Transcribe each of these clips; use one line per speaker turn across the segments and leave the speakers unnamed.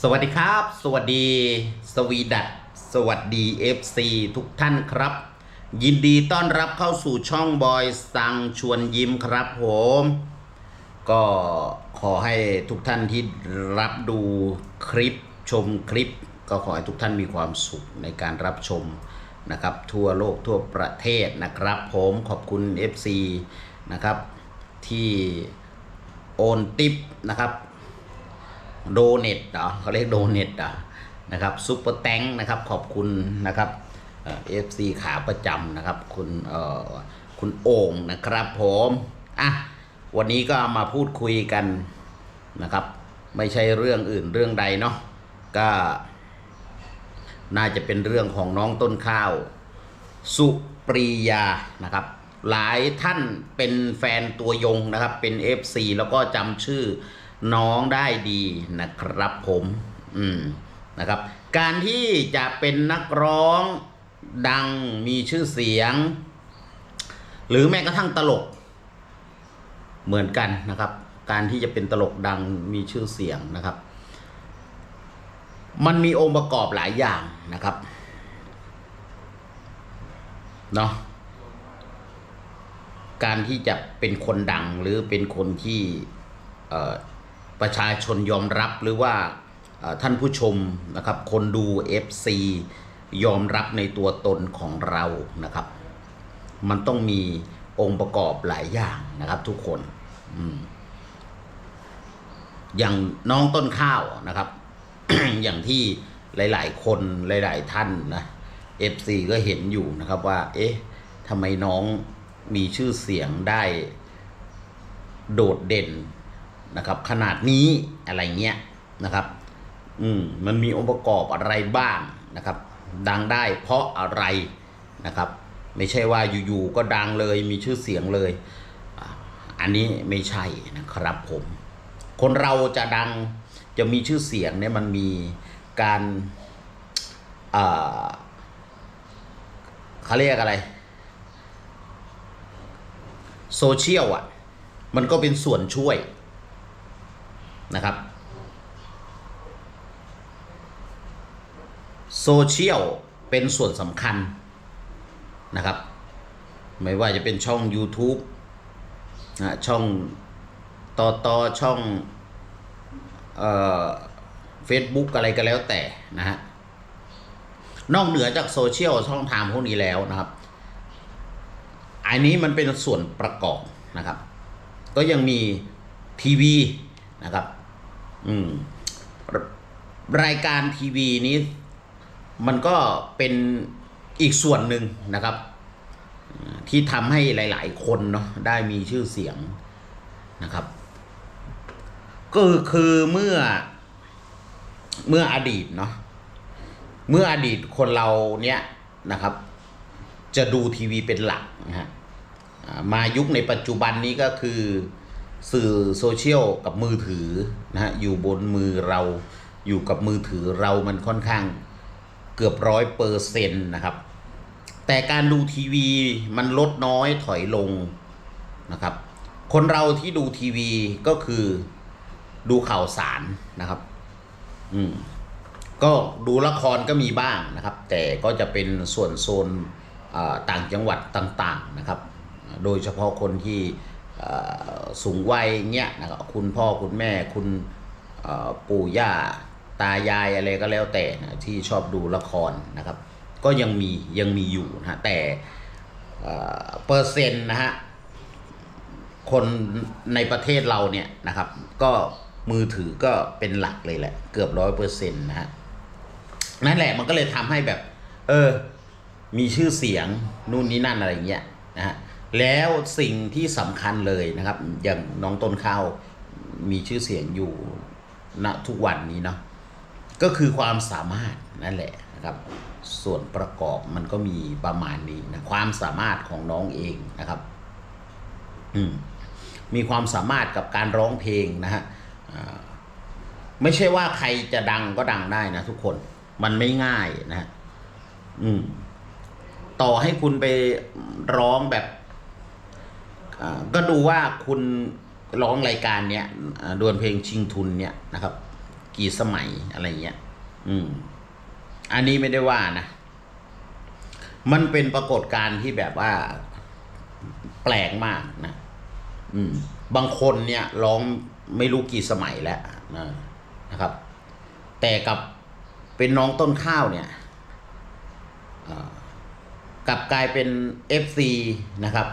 สวัสดีครับ สวัสดี สวีดัตสวัสดี FC ทุกท่านครับ ยินดีต้อนรับเข้าสู่ช่องบอยสังชวนยิ้มครับผม ก็ขอให้ทุกท่านที่รับดูคลิปชมคลิป ก็ขอให้ทุกท่านมีความสุขในการรับชมนะครับ ทั่วโลกทั่วประเทศนะครับ ผมขอบคุณ FC นะครับที่โอนติปนะครับ โดเน็ตเหรอเขาเรียกโดเน็ตอะนะครับซุปเปอร์แตงนะครับขอบคุณนะครับเอฟซีขาประจำนะครับ คุณเอ่อคุณโอ่งนะครับผมอะวันนี้ก็มาพูดคุยกันนะครับ ไม่ใช่เรื่องอื่นเรื่องใดเนาะก็น่าจะเป็นเรื่องของน้องต้นข้าว สุปรียานะครับ หลายท่านเป็นแฟนตัวยงนะครับเป็น FC แล้วก็จำชื่อ น้องได้ดีนะครับผมอืมนะครับ การที่จะเป็นนักร้องดังมีชื่อเสียง หรือแม้กระทั่งตลก เหมือนกันนะครับ การที่จะเป็นตลกดังมีชื่อเสียงนะครับ มันมีองค์ประกอบหลายอย่างนะครับเนาะการที่จะเป็นคนดังหรือเป็นคนที่ ประชาชนยอมรับหรือว่าท่านผู้ชมนะครับ คนดู FC ยอมรับในตัวตนของเรานะครับ มันต้องมีองค์ประกอบหลายอย่างนะครับ ทุกคนออย่างน้องต้นข้าวนะครับ อย่างที่หลาย ๆ คนหลาย ๆ ท่านนะ FC ก็เห็นอยู่นะครับว่า เอ๊ะทำไมน้องมีชื่อเสียงได้ โดดเด่น นะครับ ขนาดนี้อะไรเงี้ยนะครับ อืมมันมีองค์ประกอบอะไรบ้างนะครับ ดังได้เพราะอะไรนะครับ ไม่ใช่ว่าอยู่ๆก็ดังเลยมีชื่อเสียงเลย อันนี้ไม่ใช่นะครับผม คนเราจะดังจะมีชื่อเสียงเนี่ยมันมีการเขาเรียกอะไรโซเชียลอะ มันก็เป็นส่วนช่วย นะครับโซเชียลเป็นส่วนสำคัญนะครับ ไม่ว่าจะเป็นช่อง YouTube นะช่องต่อต่อช่องเอ่อ Facebook อะไรก็แล้วแต่นะฮะนอกเหนือจากโซเชียลช่องทางพวกนี้แล้วนะครับ อันนี้มันเป็นส่วนประกอบนะครับ ก็ยังมีทีวีนะครับ อืมรรายการทีวีนี้ มันก็เป็นอีกส่วนหนึ่งนะครับ ที่ทำให้หลาย ๆ คนเนาะได้มีชื่อเสียงนะครับ ก็คือเมื่อเมื่ออดีตเนาะเมื่ออดีตคนเราเนี้ยนะครับ จะดูทีวีเป็นหลักนะฮะมายุคในปัจจุบันนี้ก็คือ สื่อโซเชียลกับมือถือนะฮะอยู่บนมือเราอยู่กับมือถือเรามันค่อนข้างเกือบร้อยเปอร์เซ็นต์นะครับ แต่การดูทีวีมันลดน้อยถอยลงนะครับ คนเราที่ดูทีวีก็คือดูข่าวสารนะครับ อืมก็ดูละครก็มีบ้างนะครับ แต่ก็จะเป็นส่วนโซนต่างจังหวัดต่าง ๆนะครับ โดยเฉพาะคนที่ สูงวัยเงี้ยนะครับคุณพ่อคุณแม่คุณปู่ย่าตายายอะไรก็แล้วแต่นะที่ชอบดูละครนะครับ ก็ยังมียังมีอยู่นะฮะแต่เปอร์เซ็นต์นะฮะคนในประเทศเราเนี่ยนะครับ ก็มือถือก็เป็นหลักเลยแหละ เกือบร้อยเปอร์เซ็นต์นะฮะนั่นแหละมันก็เลยทำให้แบบ เออ มีชื่อเสียงนู่นนี่นั่นอะไรเงี้ยนะฮะ แล้วสิ่งที่สำคัญเลยนะครับ อย่างน้องต้นข้าวมีชื่อเสียงอยู่ณทุกวันนี้เนาะก็คือความสามารถนั่นแหละนะครับ ส่วนประกอบมันก็มีประมาณนี้นะความสามารถของน้องเองนะครับ อืมมีความสามารถกับการร้องเพลงนะฮะไม่ใช่ว่าใครจะดังก็ดังได้นะทุกคนมันไม่ง่ายนะฮะอืม ต่อให้คุณไปร้องแบบ ก็ดูว่าคุณร้องรายการเนี้ยดวลเพลงชิงทุนเนี่ยนะครับ กี่สมัยอะไรเงี้ย อืม อันนี้ไม่ได้ว่านะ มันเป็นปรากฏการณ์ที่แบบว่าแปลกมากนะ อืม บางคนเนี่ยร้องไม่รู้กี่สมัยแล้วนะนะครับ แต่กับเป็นน้องต้นข้าวเนี่ยกลับกลายเป็น FC นะครับ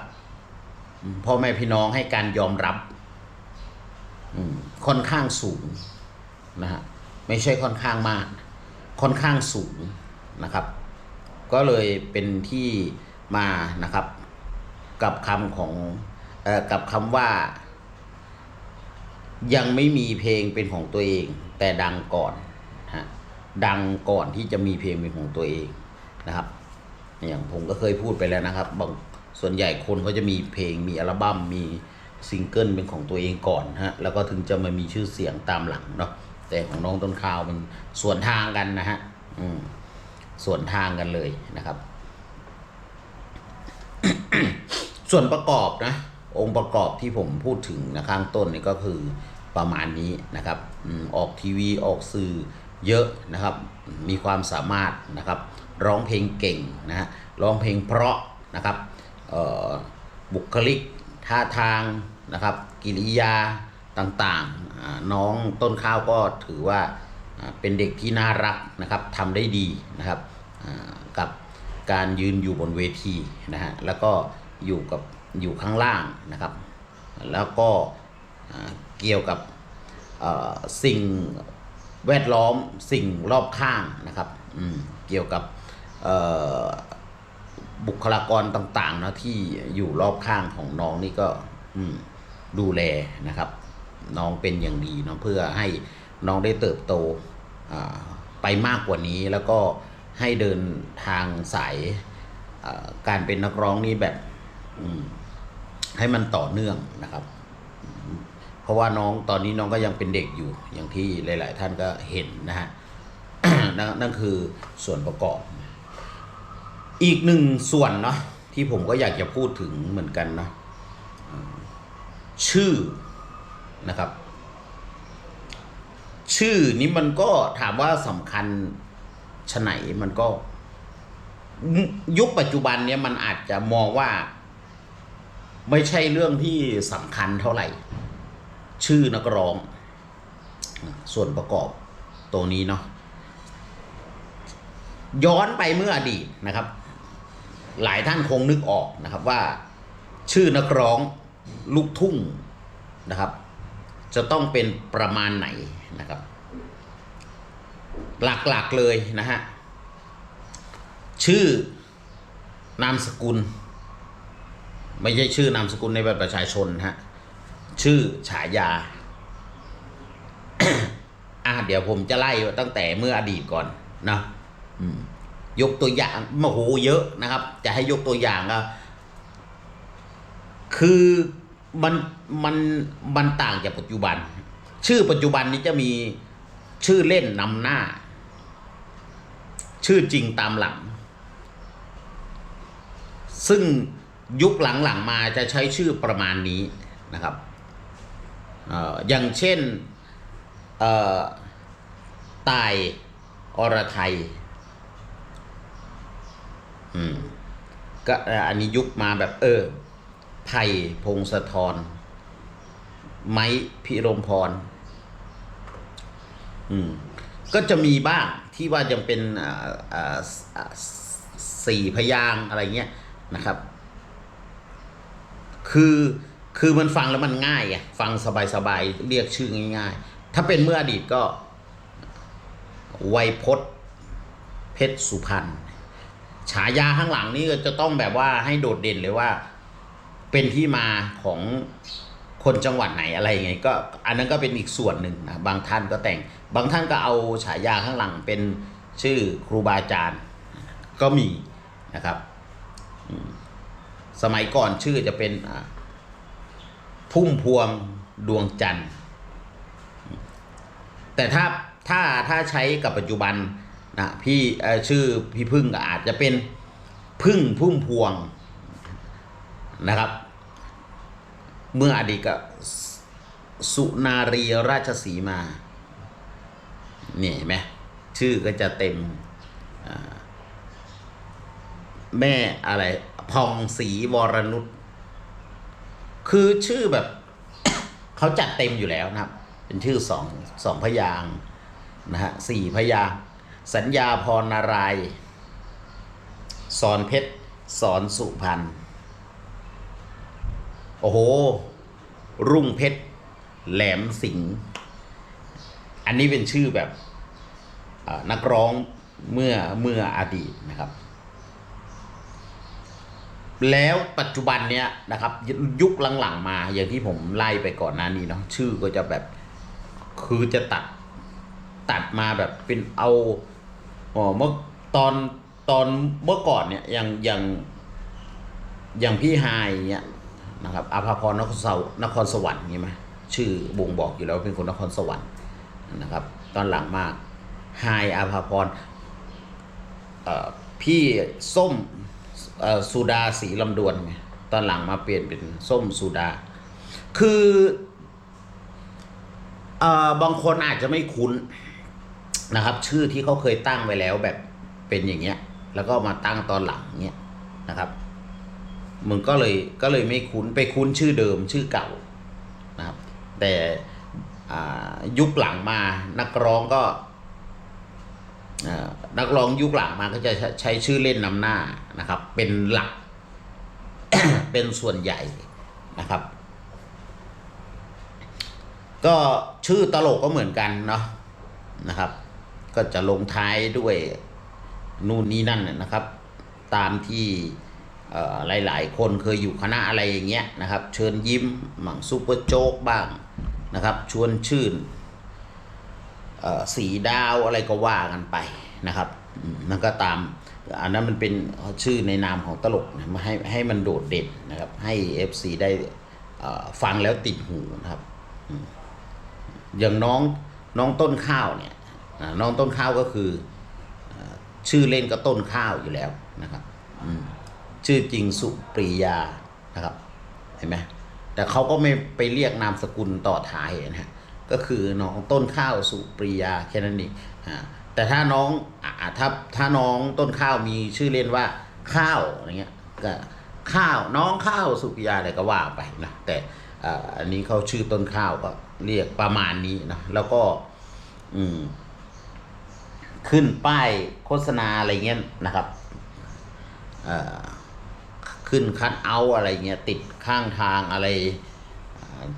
พ่อแม่พี่น้องให้การยอมรับค่อนข้างสูงนะฮะไม่ใช่ค่อนข้างมาก ค่อนข้างสูงนะครับ ก็เลยเป็นที่มานะครับ กับคำของเอ่อกับคำว่า ยังไม่มีเพลงเป็นของตัวเอง แต่ดังก่อนฮะดังก่อนที่จะมีเพลงเป็นของตัวเองนะครับ อย่างผมก็เคยพูดไปแล้วนะครับบาง ส่วนใหญ่คนเขาจะมีเพลงมีอัลบั้มมีซิงเกิลเป็นของตัวเองก่อนฮะแล้วก็ถึงจะมามีชื่อเสียงตามหลังเนาะแต่ของน้องต้นข้าวมันส่วนทางกันนะฮะอืมส่วนทางกันเลยนะครับ ส่วนประกอบนะ องค์ประกอบที่ผมพูดถึงนะข้างต้นนี่ก็คือประมาณนี้นะครับออกทีวีออกสื่อเยอะนะครับ มีความสามารถนะครับ ร้องเพลงเก่งนะฮะร้องเพลงเพราะนะครับ บุคลิกท่าทางนะครับ กิริยาต่างๆ น้องต้นข้าวก็ถือว่าเป็นเด็กที่น่ารักนะครับทำได้ดีนะครับกับการยืนอยู่บนเวทีนะฮะแล้วก็อยู่กับอยู่ข้างล่างนะครับ แล้วก็เกี่ยวกับสิ่งแวดล้อมสิ่งรอบข้างนะครับเกี่ยวกับ บุคลากรต่างๆนะที่อยู่รอบข้างของน้องนี่ก็ดูแลนะครับ น้องเป็นอย่างดีเนาะเพื่อให้น้องได้เติบโตไปมากกว่านี้แล้วก็ให้เดินทางสายการเป็นนักร้องนี่แบบให้มันต่อเนื่องนะครับ เพราะว่าน้องตอนนี้น้องก็ยังเป็นเด็กอยู่อย่างที่หลาย ๆ ท่านก็เห็นนะฮะนั่นคือส่วนประกอบ อีกหนึ่งส่วนเนาะที่ผมก็อยากจะพูดถึงเหมือนกันนะชื่อนะครับ ชื่อนี้มันก็ถามว่าสำคัญชไหนมันก็ ยุคปัจจุบันเนี้ยมันอาจจะมองว่า ไม่ใช่เรื่องที่สำคัญเท่าไหร่ ชื่อนักร้อง ส่วนประกอบตรงนี้เนาะย้อนไปเมื่ออดีตนะครับ หลายท่านคงนึกออกนะครับว่าชื่อนักร้องลูกทุ่งนะครับ จะต้องเป็นประมาณไหนนะครับ หลักๆเลยนะฮะชื่อนามสกุล ไม่ใช่ชื่อนามสกุลในบัตรประชาชนฮะชื่อฉายาอะเดี๋ยวผมจะไล่ตั้งแต่เมื่ออดีตก่อนนะอืม ยกตัวอย่างโอ้โหเยอะนะครับ จะให้ยกตัวอย่างก็คือมันมันมันต่างจากปัจจุบัน ชื่อปัจจุบันนี้จะมีชื่อเล่นนำหน้า ชื่อจริงตามหลัง ซึ่งยุคหลังๆมาจะใช้ชื่อประมาณนี้นะครับออย่างเช่นเอ่อตายอรไทย อืม ก็อันนี้ยุคมาแบบเออไผ่พงศธรไม้พิรมพร อืม ก็จะมีบ้างที่ว่ายังเป็นสี่พยางอะไรเงี้ยนะครับ คือคือมันฟังแล้วมันง่ายไงฟังสบายๆ เรียกชื่อง่ายๆ ถ้าเป็นเมื่ออดีตก็ ไวยพจน์เพชรสุพรรณ ฉายาข้างหลังนี่ก็จะต้องแบบว่าให้โดดเด่นเลยว่า เป็นที่มาของคนจังหวัดไหนอะไรยังไงก็อันนั้นก็เป็นอีกส่วนหนึ่งนะบางท่านก็แต่ง บางท่านก็เอาฉายาข้างหลังเป็นชื่อครูบาอาจารย์ก็มีนะครับ สมัยก่อนชื่อจะเป็นพุ่มพวงดวงจันทร์ แต่ถ้าถ้าถ้าใช้กับปัจจุบัน นะพี่ชื่อพี่พึ่งก็อาจจะเป็นพึ่งพุ่มพวงนะครับ เมื่ออดีตกสสุนารีราชสีมาเนี่เห็นไหมชื่อก็จะเต็มแม่อะไรพองศรีวรนุชคือชื่อแบบเขาจัดเต็มอยู่แล้วนะครับ เป็นชื่อสองสองพยางนะฮะสี่พยาง สัญญาพรนารายสอนเพชรสอนสุพรรณโอ้โห รุ่งเพชร แหลมสิงห์อันนี้เป็นชื่อแบบนักร้องเมื่อเมื่ออดีตนะครับ แล้วปัจจุบันเนี้ยนะครับยยุคหลังๆมาอย่างที่ผมไล่ไปก่อนหน้านี้เนาะชื่อก็จะแบบคือจะตัดตัดมาแบบเป็นเอา อ๋อเมื่อตอนตอนเมื่อก่อนเนี่ยอย่างอย่างอย่างพี่ไฮเนี่ยนะครับอาภาพรนครสวรรค์นครสวรรค์ใช่ไหมชื่อบ่งบอกอยู่แล้วว่าเป็นคนนครสวรรค์นะครับ ตอนหลังมากไฮอาภาพรเอ่อพี่ส้มเอ่อสุดาสีลำดวนตอนหลังมาเปลี่ยนเป็นส้มสุดา คือเอ่อบางคนอาจจะไม่คุ้น นะครับ ชื่อที่เขาเคยตั้งไว้แล้วแบบเป็นอย่างเงี้ย แล้วก็มาตั้งตอนหลังเงี้ยนะครับมึงก็เลยก็เลยไม่คุ้นไปคุ้นชื่อเดิมชื่อเก่านะครับ แต่อายุคหลังมานักร้องก็อ่อนักร้องยุคหลังมาก็จะใชใช้ชื่อเล่นนำหน้านะครับ เป็นหลัก เป็นส่วนใหญ่นะครับ ก็ชื่อตลกก็เหมือนกันเนาะนะครับ ก็จะลงท้ายด้วยนู่นนี่นั่นนะครับ ตามที่หลาย ๆ คนเคยอยู่คณะอะไรอย่างเงี้ยนะครับ เชิญยิ้มหมั่งซูเปอร์โจ๊กบ้างนะครับ ชวนชื่นสีดาวอะไรก็ว่ากันไปนะครับมันก็ตามอันนั้นมันเป็นชื่อในนามของตลกนะมาให้ให้มันโดดเด่นนะครับ ให้ FC ได้ฟังแล้วติดหูนะครับ อย่างน้องน้องต้นข้าวเนี่ย น้องต้นข้าวก็คือชื่อเล่นก็ต้นข้าวอยู่แล้วนะครับชื่อจริงสุปรียานะครับเห็นไหมแต่เขาก็ไม่ไปเรียกนามสกุลต่อท้ายนะฮะก็คือน้องต้นข้าวสุปรียาแค่นั้นเองแต่ถ้าน้องอถ้าถ้าน้องต้นข้าวมีชื่อเล่นว่าข้าวอะไรเงี้ยก็ข้าวน้องข้าวสุปรียาอะไรก็ว่าไปนะแต่อันนี้เขาชื่อต้นข้าวก็เรียกประมาณนี้นะแล้วก็ อืม ขึ้นป้ายโฆษณาอะไรเงี้ยนะครับขึ้นคัดเอาอะไรเงี้ยติดข้างทางอะไร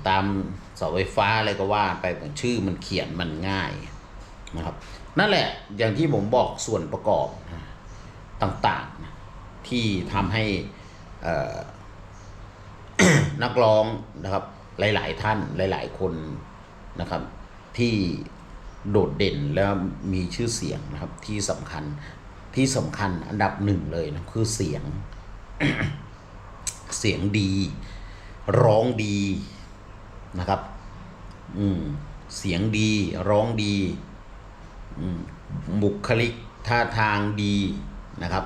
ตามเสาไฟฟ้าอะไรก็ว่าไปชื่อมันเขียนมันง่ายนะครับนั่นแหละอย่างที่ผมบอกส่วนประกอบต่างๆที่ทำให้นักร้องนะครับหลาย ๆ ท่านหลาย ๆ คนนะครับที่ โดดเด่นแล้วมีชื่อเสียงนะครับที่สำคัญที่สำคัญอันดับหนึ่งเลยนะคือเสียง เสียงดี ร้องดีนะครับ อืมเสียงดีร้องดี บุคลิกท่าทางดีนะครับ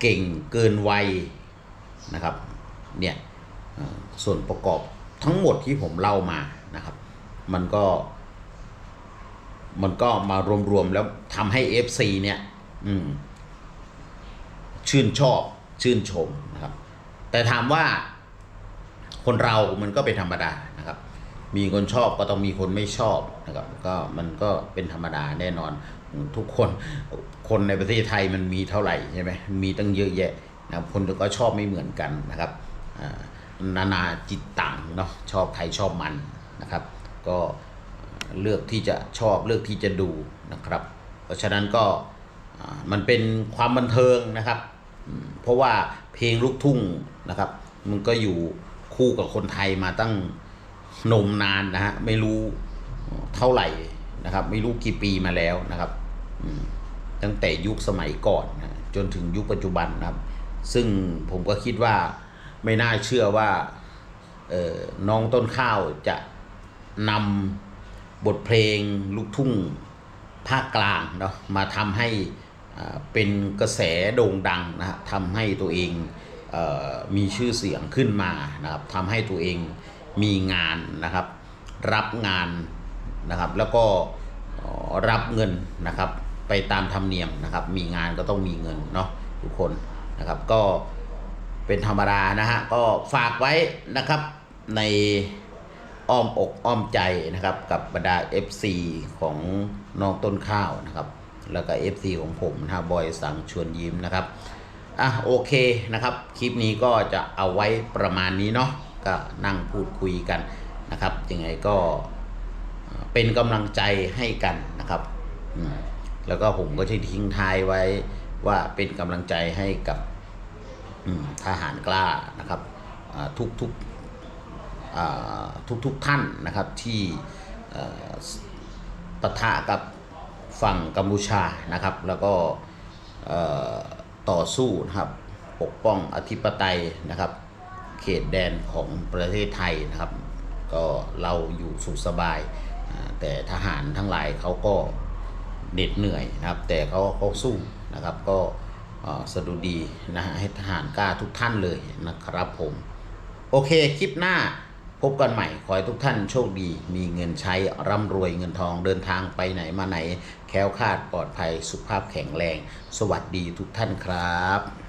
เก่งเกินวัยนะครับ เนี่ยส่วนประกอบทั้งหมดที่ผมเล่ามานะครับ มันก็ มันก็มารวมๆแล้วทำให้ FC เนี่ยชื่นชอบชื่นชมนะครับ แต่ถามว่าคนเรามันก็เป็นธรรมดานะครับ มีคนชอบก็ต้องมีคนไม่ชอบนะครับ ก็มันก็เป็นธรรมดาแน่นอนทุกคนคนในประเทศไทยมันมีเท่าไหร่ใช่ไหมมีตั้งเยอะแยะนะคนก็ชอบไม่เหมือนกันนะครับนานาจิตตังเนาะชอบใครชอบมันนะครับ ก็ เลือกที่จะชอบเลือกที่จะดูนะครับ เพราะฉะนั้นก็มันเป็นความบันเทิงนะครับ เพราะว่าเพลงลูกทุ่งนะครับ มันก็อยู่คู่กับคนไทยมาตั้งนมนานนะฮะไม่รู้เท่าไหร่นะครับ ไม่รู้กี่ปีมาแล้วนะครับตั้งแต่ยุคสมัยก่อนนะจนถึงยุคปัจจุบันนะครับ ซึ่งผมก็คิดว่าไม่น่าเชื่อว่าน้องต้นข้าวจะนำ บทเพลงลูกทุ่งภาคกลางเนาะมาทำให้เป็นกระแสโด่งดังนะฮะทำให้ตัวเองเออมีชื่อเสียงขึ้นมานะครับทำให้ตัวเองมีงานนะครับ รับงานนะครับ แล้วก็รับเงินนะครับ ไปตามธรรมเนียมนะครับ มีงานก็ต้องมีเงินเนาะทุกคนนะครับก็เป็นธรรมดานะฮะก็ฝากไว้นะครับใน อ้อมอกอ้อมใจนะครับกับบรรดา FC ของน้องต้นข้าวนะครับแล้วก็ FC ของผมนะบอยสังชวนยิ้มนะครับอะโอเคนะครับ คลิปนี้ก็จะเอาไว้ประมาณนี้เนาะก็นั่งพูดคุยกันนะครับยังไงก็เป็นกำลังใจให้กันนะครับแล้วก็ผมก็จะทิ้งท้ายไว้ว่าเป็นกำลังใจให้กับทหารกล้านะครับทุกทุกๆ ทุกทุกๆท่านนะครับที่ปะทะกับฝั่งกัมพูชานะครับ แล้วก็ต่อสู้นะครับปกป้องอธิปไตยนะครับ เขตแดนของประเทศไทยนะครับ ก็เราอยู่สุขสบาย แต่ทหารทั้งหลายเขาก็เหน็ดเหนื่อยนะครับ แต่เขาเขาสู้นะครับก็เอ่อสดุดีนะฮะให้ทหารกล้าทุกท่านเลยนะครับผม โอเค คลิปหน้า พบกันใหม่ ขอให้ทุกท่านโชคดี มีเงินใช้ร่ำรวยเงินทองเดินทางไปไหนมาไหน แค้วคาดปลอดภัยสุขภาพแข็งแรง สวัสดีทุกท่านครับ